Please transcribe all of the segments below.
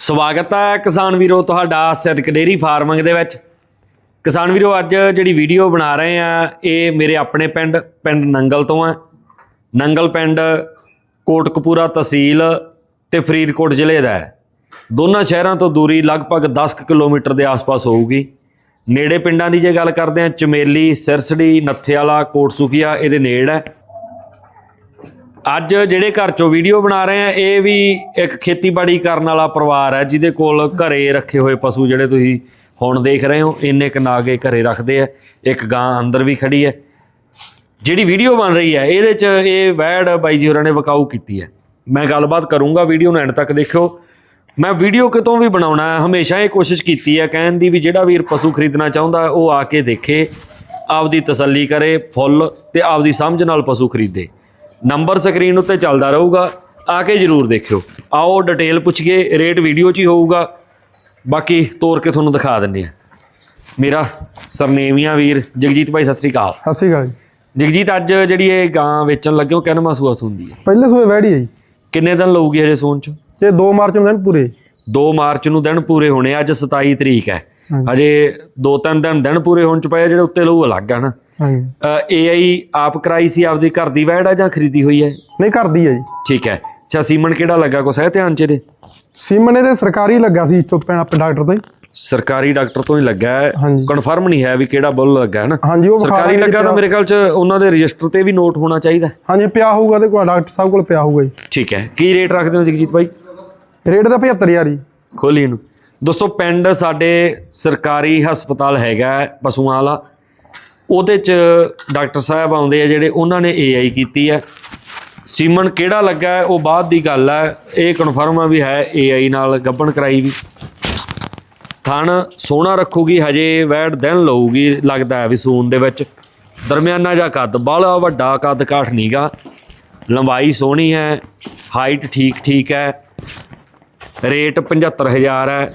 ਸਵਾਗਤ ਹੈ ਕਿਸਾਨ ਵੀਰੋ ਤੁਹਾਡਾ ਸਿੱਧਕ ਡੇਰੀ ਫਾਰਮਿੰਗ ਦੇ ਵਿੱਚ। ਕਿਸਾਨ ਵੀਰੋ, ਅੱਜ ਜਿਹੜੀ ਵੀਡੀਓ ਬਣਾ ਰਹੇ ਆ, ਇਹ ਮੇਰੇ ਆਪਣੇ ਪਿੰਡ ਪਿੰਡ ਨੰਗਲ ਤੋਂ ਆ। ਨੰਗਲ ਪਿੰਡ ਕੋਟਕਪੂਰਾ ਤਹਿਸੀਲ ਤੇ ਫਰੀਦਕੋਟ ਜ਼ਿਲ੍ਹੇ ਦਾ ਹੈ। ਦੋਨਾਂ ਸ਼ਹਿਰਾਂ ਤੋਂ ਦੂਰੀ ਲਗਭਗ 10 ਕੁ ਕਿਲੋਮੀਟਰ ਦੇ ਆਸ-ਪਾਸ ਹੋਊਗੀ। ਨੇੜੇ ਪਿੰਡਾਂ ਦੀ ਜੇ ਗੱਲ ਕਰਦੇ ਆ, ਚਮੇਲੀ, ਸਿਰਸੜੀ ਨੱਥੇਵਾਲਾ ਕੋਟਸੂਖੀਆ, ਇਹਦੇ ਨੇੜ ਹੈ। ਅੱਜ ਜਿਹੜੇ ਘਰ ਚੋਂ ਵੀਡੀਓ ਬਣਾ ਰਹੇ ਆ, ਇਹ ਵੀ ਇੱਕ ਖੇਤੀਬਾੜੀ ਕਰਨ ਵਾਲਾ ਪਰਿਵਾਰ ਹੈ, ਜਿਹਦੇ ਕੋਲ ਘਰੇ ਰੱਖੇ ਹੋਏ ਪਸ਼ੂ ਜਿਹੜੇ ਤੁਸੀਂ ਹੁਣ ਦੇਖ ਰਹੇ ਹੋ, ਇੰਨੇ ਕੁ ਨਾਗੇ ਘਰੇ ਰੱਖਦੇ ਆ, ਇੱਕ ਗਾਂ ਅੰਦਰ ਵੀ ਖੜੀ ਹੈ। ਜਿਹੜੀ ਵੀਡੀਓ ਬਣ ਰਹੀ ਹੈ, ਇਹਦੇ 'ਚ ਇਹ ਵੈੜ ਬਾਈ ਜੀ ਹੋਰਾਂ ਨੇ ਵਕਾਊ ਕੀਤੀ ਹੈ। ਮੈਂ ਗੱਲਬਾਤ ਕਰੂੰਗਾ ਵੀਡੀਓ ਨੂੰ ਐਂਡ ਤੱਕ ਦੇਖਿਓ। ਮੈਂ ਵੀਡੀਓ ਕਿਤੋਂ ਵੀ ਬਣਾਉਣਾ ਹੈ ਹਮੇਸ਼ਾ ਇਹ ਕੋਸ਼ਿਸ਼ ਕੀਤੀ ਹੈ, ਕਹਿਣ ਦੀ ਵੀ ਜਿਹੜਾ ਵੀਰ ਪਸ਼ੂ ਖਰੀਦਣਾ ਚਾਹੁੰਦਾ, ਉਹ ਆ ਕੇ ਦੇਖੇ, ਆਪਦੀ ਤਸੱਲੀ ਕਰੇ, ਫੁੱਲ ਤੇ ਆਪਦੀ ਸਮਝ ਨਾਲ ਪਸ਼ੂ ਖਰੀਦੇ। ਨੰਬਰ ਸਕਰੀਨ ਉੱਤੇ ਚੱਲਦਾ ਰਹੂਗਾ। ਆ ਕੇ ਜਰੂਰ ਦੇਖਿਓ। ਆਓ ਡਿਟੇਲ ਪੁੱਛੀਏ ਰੇਟ ਵੀਡੀਓ 'ਚ ਹੀ ਹੋਊਗਾ। ਬਾਕੀ ਤੋਰ ਕੇ ਤੁਹਾਨੂੰ ਦਿਖਾ ਦਿੰਨੇ ਆ ਮੇਰਾ ਸਰਨੇਮੀਆਂ ਵੀਰ ਜਗਜੀਤ ਭਾਈ ਸਤਿ ਸ੍ਰੀ ਅਕਾਲ। ਸਤਿ ਸ਼੍ਰੀ ਅਕਾਲ ਜੀ। ਜਗਜੀਤ ਅੱਜ ਜਿਹੜੀ ਇਹ ਗਾਂ ਵੇਚਣ ਲੱਗੇ ਹੋ ਕਿੰਨਾ ਮਹਿਸੂਸ ਹੁੰਦੀ ਹੈ? ਪਹਿਲੇ ਸੋਏ ਵੈੜੀ ਹੈ ਜੀ। ਕਿੰਨੇ ਦਿਨ ਲਊਗੀ ਹਜੇ ਸੂਣ ਚ? ਤੇ 2 ਮਾਰਚ ਨੂੰ ਦਿਨ ਪੂਰੇ। 2 ਮਾਰਚ ਨੂੰ ਦਿਨ ਪੂਰੇ ਹੋਣੇ ਅੱਜ 27 ਤਰੀਕ ਹੈ। ਹਾਂਜੀ। ਹਜੇ 2-3 ਦਿਨ ਦਿਨ ਪੂਰੇ ਹੋਣ ਚ ਪਏ ਜਿਹੜੇ ਉੱਤੇ ਲਊ ਅਲੱਗ ਆ ਨਾ। ਹਾਂਜੀ। ਏਆਈ ਆਪ ਕਰਾਈ ਸੀ ਆਪਦੀ ਘਰ ਦੀ ਵੈੜ ਆ ਜਾਂ ਖਰੀਦੀ ਹੋਈ ਹੈ? ਨਹੀਂ ਕਰਦੀ ਹੈ ਜੀ। ਠੀਕ ਹੈ। ਅੱਛਾ ਸੀਮਨ ਕਿਹੜਾ ਲੱਗਾ? ਕੁਛ ਹੈ ਧਿਆਨ ਚ ਇਹਦੇ? ਸੀਮਨ ਇਹਦੇ ਸਰਕਾਰੀ ਲੱਗਾ ਸੀ ਇੱਥੋਂ ਆਪਣੇ ਡਾਕਟਰ ਤੋਂ ਹੀ। ਸਰਕਾਰੀ ਡਾਕਟਰ ਤੋਂ ਹੀ ਲੱਗਾ ਹੈ। ਕਨਫਰਮ ਨਹੀਂ ਹੈ ਵੀ ਕਿਹੜਾ ਬੁੱਲ ਲੱਗਾ ਹੈ ਨਾ? ਹਾਂਜੀ ਉਹ ਵਿਖਾ ਸਰਕਾਰੀ ਲੱਗਾ ਤਾਂ ਮੇਰੇ ਖਿਆਲ ਚ ਉਹਨਾਂ ਦੇ ਰਜਿਸਟਰ ਤੇ ਵੀ ਨੋਟ ਹੋਣਾ ਚਾਹੀਦਾ। ਹਾਂਜੀ ਪਿਆ ਹੋਊਗਾ ਤੇ ਕੋਲ ਡਾਕਟਰ ਸਾਹਿਬ ਕੋਲ ਪਿਆ ਹੋਊਗਾ ਜੀ। ਠੀਕ ਹੈ। ਕੀ ਰੇਟ ਰੱਖਦੇ ਹੋ ਜਗਜੀਤ ਭਾਈ ਰੇਟ ਦਾ 75000 ਜੀ। ਖੋਲੀ ਇਹਨੂੰ। ਦੋਸਤੋ, ਪਿੰਡ ਸਾਡੇ ਸਰਕਾਰੀ ਹਸਪਤਾਲ ਹੈਗਾ ਪਸ਼ੂਆਂ ਵਾਲਾ। ਉਹਦੇ ਚ ਡਾਕਟਰ ਸਾਹਿਬ ਆਉਂਦੇ ਆ ਜਿਹੜੇ ਉਹਨਾਂ ਨੇ ਏਆਈ ਕੀਤੀ ਹੈ। ਸੀਮਨ ਕਿਹੜਾ ਲੱਗਾ ਉਹ ਬਾਅਦ ਦੀ ਗੱਲ ਹੈ। ਇਹ ਕਨਫਰਮ ਆ ਵੀ ਹੈ ਏਆਈ ਨਾਲ ਗੱਬਣ ਕਰਾਈ ਵੀ। ਥਣ ਸੋਹਣਾ ਰੱਖੂਗੀ, ਹਜੇ ਵੈੜ ਦਿਨ ਲਊਗੀ, ਲੱਗਦਾ ਹੈ ਵੀ ਸੂਨ ਦੇ ਵਿੱਚ। ਦਰਮਿਆਨਾ ਜਾਂ ਕੱਦ, ਬਾਹਲਾ ਵੱਡਾ ਕੱਦ, ਕਾਠ ਨੀਗਾ। ਲੰਬਾਈ ਸੋਹਣੀ ਹੈ ਹਾਈਟ ਠੀਕ ਠੀਕ ਹੈ। ਰੇਟ 75000 ਹੈ।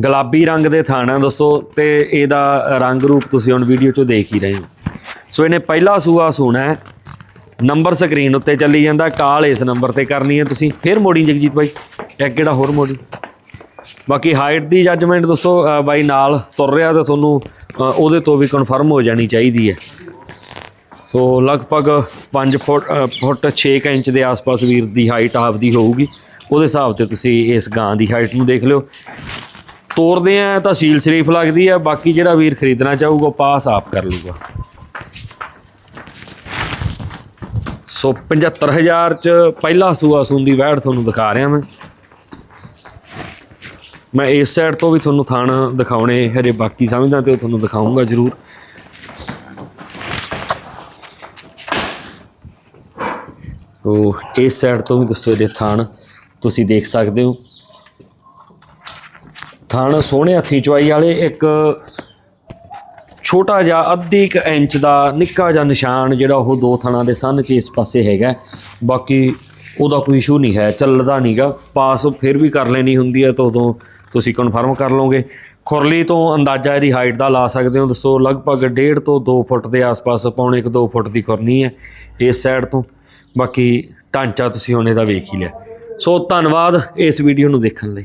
ਗੁਲਾਬੀ ਰੰਗ ਦੇ ਥਾਣਾ ਦੋਸਤੋ ਤੇ ਇਹਦਾ ਰੰਗ ਰੂਪ ਤੁਸੀਂ ਹੁਣ ਵੀਡੀਓ 'ਚੋਂ ਦੇਖ ਹੀ ਰਹੇ ਹੋ। ਸੋ ਇਹਨੇ ਪਹਿਲਾ ਸੂਆ ਸੋਣਾ ਹੈ। ਨੰਬਰ ਸਕਰੀਨ ਉੱਤੇ ਚੱਲੀ ਜਾਂਦਾ ਕਾਲ ਇਸ ਨੰਬਰ ਤੇ ਕਰਨੀ ਹੈ ਤੁਸੀਂ। ਫਿਰ ਮੋੜੀ ਜਗਜੀਤ ਬਾਈ ਇੱਕ ਕਿਹੜਾ ਹੋਰ ਮੋੜੀ? ਬਾਕੀ ਹਾਈਟ ਦੀ ਜੱਜਮੈਂਟ ਦੱਸੋ ਬਾਈ ਨਾਲ ਤੁਰ ਰਿਹਾ ਤਾਂ ਤੁਹਾਨੂੰ ਉਹਦੇ ਤੋਂ ਵੀ ਕਨਫਰਮ ਹੋ ਜਾਣੀ ਚਾਹੀਦੀ ਹੈ। ਸੋ ਲਗਭਗ 5 ਫੁੱਟ ਅ, ਫੁੱਟ 6 ਇੰਚ ਦੇ ਆਸ-ਪਾਸ ਵੀਰ ਦੀ ਹਾਈਟ ਆਪਦੀ ਹੋਊਗੀ। ਉਹਦੇ ਹਿਸਾਬ ਤੇ ਤੁਸੀਂ ਇਸ ਗਾਂ ਦੀ ਹਾਈਟ ਨੂੰ ਦੇਖ ਲਿਓ। ਤੋਰਦੇ ਆ, ਤਾਂ ਸੀਲ ਸ਼ਰੀਫ ਲੱਗਦੀ ਆ, ਬਾਕੀ ਜਿਹੜਾ ਵੀਰ ਖਰੀਦਣਾ ਚਾਹੂਗਾ ਉਹ ਪਾਸ ਆਪ ਕਰ ਲੂਗਾ। ਸੋ 75000 ਚ ਪਹਿਲਾ ਸੂਆ ਸੂੰਦੀ ਵੈੜ ਤੁਹਾਨੂੰ ਦਿਖਾ ਰਿਹਾ ਮੈਂ। ਮੈਂ ਇਸ ਸਾਈਡ ਤੋਂ ਵੀ ਤੁਹਾਨੂੰ ਥਾਣ ਦਿਖਾਉਣੇ ਹਜੇ ਬਾਕੀ ਸਮਝਦਾ ਤੇ ਤੁਹਾਨੂੰ ਦਿਖਾਉਂਗਾ ਜ਼ਰੂਰ। ਉਹ ਇਸ ਸਾਈਡ ਤੋਂ ਵੀ ਦੋਸਤੋ ਇਹਦੇ ਥਾਣ, ਤੁਸੀਂ ਦੇਖ ਸਕਦੇ ਹੋ। ਥਣ ਸੋਹਣੇ ਹੱਥੀ ਚਵਾਈ ਵਾਲੇ ਇੱਕ ਛੋਟਾ ਜਿਹਾ ਅੱਧੀ ਕੁ ਇੰਚ ਦਾ ਨਿੱਕਾ ਜਿਹਾ ਨਿਸ਼ਾਨ ਜਿਹੜਾ ਉਹ ਦੋ ਥਣਾਂ ਦੇ ਸੰਨ ਚ ਇਸ ਪਾਸੇ ਹੈਗਾ। ਬਾਕੀ ਉਹਦਾ ਕੋਈ ਇਸ਼ੂ ਨਹੀਂ ਹੈ, ਚੱਲਦਾ ਨਹੀਂਗਾ ਪਾਸ ਫਿਰ ਵੀ ਕਰ ਲੈਣੀ ਹੁੰਦੀ ਹੈ ਤਾਂ ਉਦੋਂ ਤੁਸੀਂ ਕਨਫਰਮ ਕਰ ਲਓਗੇ। ਖੁਰਲੀ ਤੋਂ ਅੰਦਾਜ਼ਾ ਇਹਦੀ ਹਾਈਟ ਦਾ ਲਾ ਸਕਦੇ ਹੋ ਦੱਸੋ ਲਗਭਗ 1.5 ਤੋਂ 2 ਫੁੱਟ ਦੇ ਆਸ-ਪਾਸ, ਪੌਣੇ ਕੁ 2 ਫੁੱਟ ਦੀ ਖੁਰਨੀ ਹੈ ਇਸ ਸਾਈਡ ਤੋਂ। ਬਾਕੀ ਢਾਂਚਾ ਤੁਸੀਂ ਹੁਣ ਇਹਦਾ ਵੇਖ ਹੀ ਲਿਆ। ਸੋ ਧੰਨਵਾਦ ਇਸ ਵੀਡੀਓ ਨੂੰ ਦੇਖਣ ਲਈ।